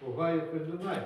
Пугаю Dunай.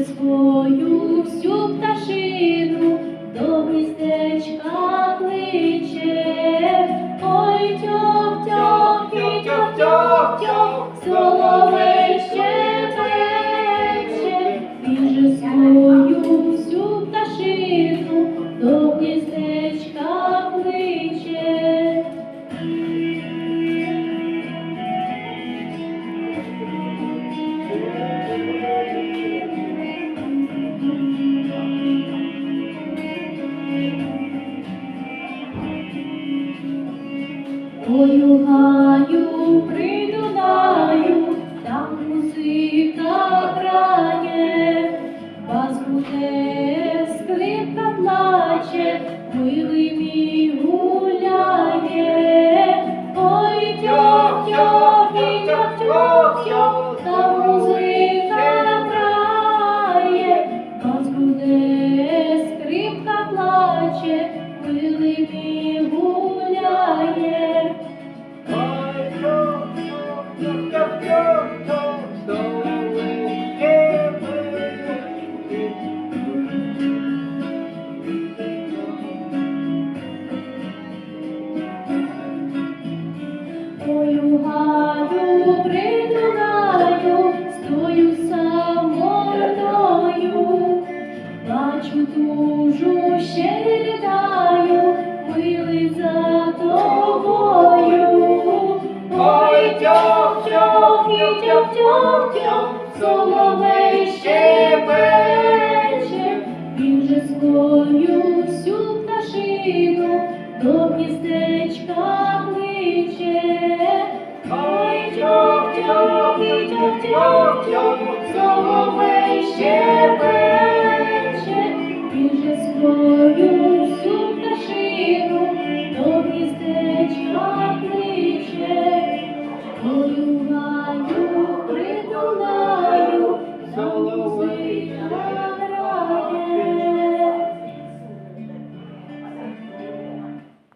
Свою всю пташину Ой, у гаю при Дунаю, там музика грає, бас буде, скрипка плаче, милий мій гуляє. Ой, тьох, тьох, і тьох, тьох, там музика грає, бас буде, скрипка плаче, милий мій соловей щебече, він же свою всю пташину до гніздечка кличе. Ой, тьох, тьох, тьох, соловей щебече, він же свою Ой, у